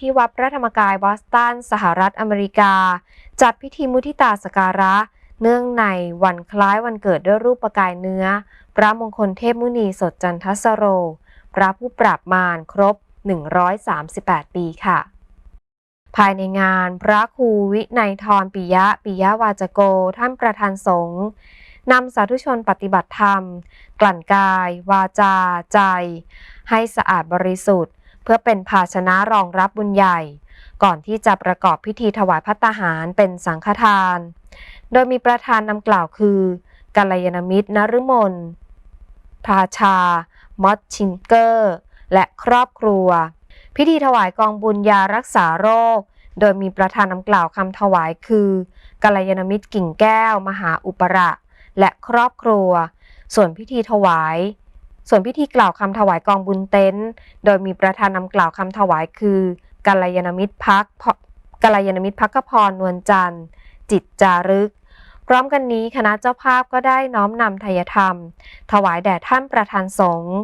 ที่วัดพระธรรมกายบอสตันสหรัฐอเมริกา จัดพิธีมุทิตาสการะ เนื่องในวันคล้ายวันเกิดด้วยรูปประกายเนื้อ พระมงคลเทพมุนีสดจันทสโร พระผู้ปราบมารครบ 138 ปีค่ะ ภายในงานพระครูวินัยทรปิยะปิยะวาจโก ท่านประธานสงฆ์นำสาธุชนปฏิบัติธรรม กลั่นกาย วาจา ใจ ให้สะอาดบริสุทธิ์ เพื่อเป็นภาชนะรองรับบุญใหญ่ ก่อนที่จะประกอบพิธีถวายพัตตาหารเป็นสังฆทาน โดยมีประธานนำกล่าวคือกัลยาณมิตรนฤมลพราชามอดชิงเกอร์ และครอบครัว พิธีถวายกองบุญยารักษาโรค โดยมีประธานนำกล่าวคำถวายคือกัลยาณมิตรกิ่งแก้ว มหาอุประ และครอบครัว ส่วนพิธีถวาย ส่วนพิธีกล่าวคำถวายกองบุญเต็นท์โดยมีประธานนำกล่าวคำถวายคือกัลยาณมิตรพักกัลยาณมิตรพักพรนวลจันทร์ จิตจารึก พร้อมกันนี้คณะเจ้าภาพก็ได้น้อมนำทายธรรม ถวายแด่ท่านประธานสงฆ์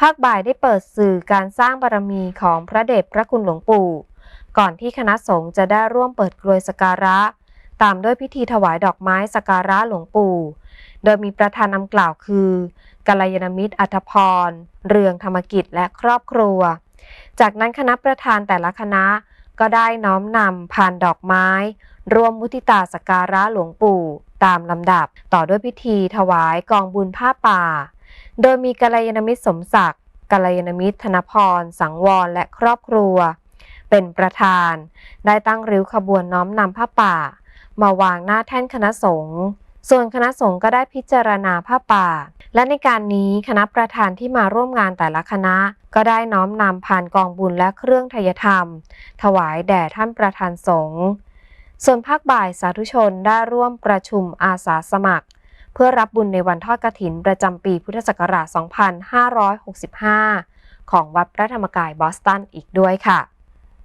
ภาคบ่ายได้เปิดสื่อการสร้างบารมีของพระเดชพระคุณหลวงปู่ ก่อนที่คณะสงฆ์จะได้ร่วมเปิดกรวยสการะ ตามด้วยพิธีถวายดอกไม้สการะหลวงปู่ โดยมีประธานนำกล่าวคือกัลยาณมิตรอัธพร เรืองธรรมกิจและครอบครัว จากนั้นคณะประธานแต่ละคณะก็ได้น้อมนำผ่านดอกไม้ ร่วมมุทิตาสกการะหลวงปู่ตามลำดับ ต่อด้วยพิธีถวายกองบุญผ้าป่า โดยมีกัลยาณมิตรสมศักดิ์กัลยาณมิตรธนพร สังวรและครอบครัว เป็นประธาน ได้ตั้งริ้วขบวนน้อมนำผ้าป่า มาวางหน้าแท่นคณะสงฆ์ ส่วนคณะสงฆ์ก็ได้พิจารณาผ้าป่า และในการนี้คณะประธานที่มาร่วมงานแต่ละคณะ ก็ได้น้อมนำผ่านกองบุญและเครื่องทยธรรม ถวายแด่ท่านประธานสงฆ์ส่วนภาคบ่ายสาธุชนได้ร่วมประชุมอาสาสมัคร เพื่อรับบุญในวันทอดกฐินประจำปีพุทธศักราช 2565 ของวัดพระธรรมกายบอสตันอีกด้วยค่ะ